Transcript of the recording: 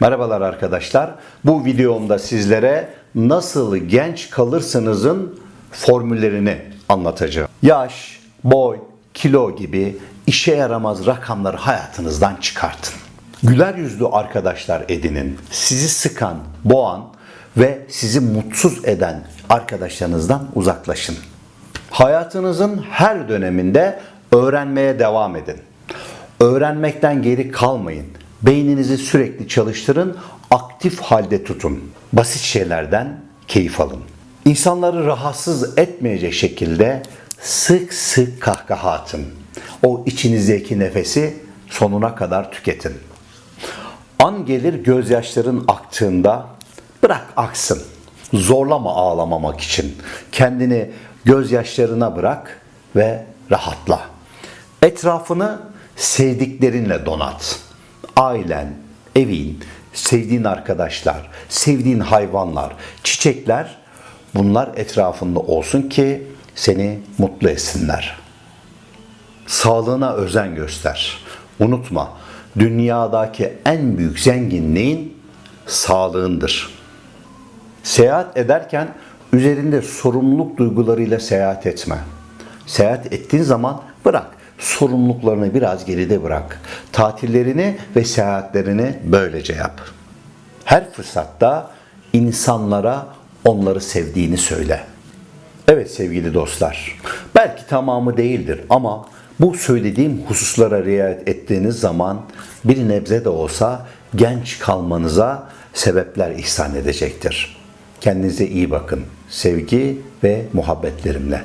Merhabalar arkadaşlar. Bu videomda sizlere nasıl genç kalırsınızın formüllerini anlatacağım. Yaş, boy, kilo gibi işe yaramaz rakamları hayatınızdan çıkartın. Güler yüzlü arkadaşlar edinin. Sizi sıkan, boğan ve sizi mutsuz eden arkadaşlarınızdan uzaklaşın. Hayatınızın her döneminde öğrenmeye devam edin. Öğrenmekten geri kalmayın. Beyninizi sürekli çalıştırın, aktif halde tutun. Basit şeylerden keyif alın. İnsanları rahatsız etmeyecek şekilde sık sık kahkaha atın. O içinizdeki nefesi sonuna kadar tüketin. An gelir gözyaşların aktığında bırak aksın. Zorlama ağlamamak için. Kendini gözyaşlarına bırak ve rahatla. Etrafını sevdiklerinle donat. Ailen, evin, sevdiğin arkadaşlar, sevdiğin hayvanlar, çiçekler bunlar etrafında olsun ki seni mutlu etsinler. Sağlığına özen göster. Unutma, dünyadaki en büyük zenginliğin sağlığındır. Seyahat ederken üzerinde sorumluluk duygularıyla seyahat etme. Seyahat ettiğin zaman bırak. Sorumluluklarını biraz geride bırak. Tatillerini ve seyahatlerini böylece yap. Her fırsatta insanlara onları sevdiğini söyle. Evet sevgili dostlar. Belki tamamı değildir ama bu söylediğim hususlara riayet ettiğiniz zaman bir nebze de olsa genç kalmanıza sebepler ihsan edecektir. Kendinize iyi bakın. Sevgi ve muhabbetlerimle.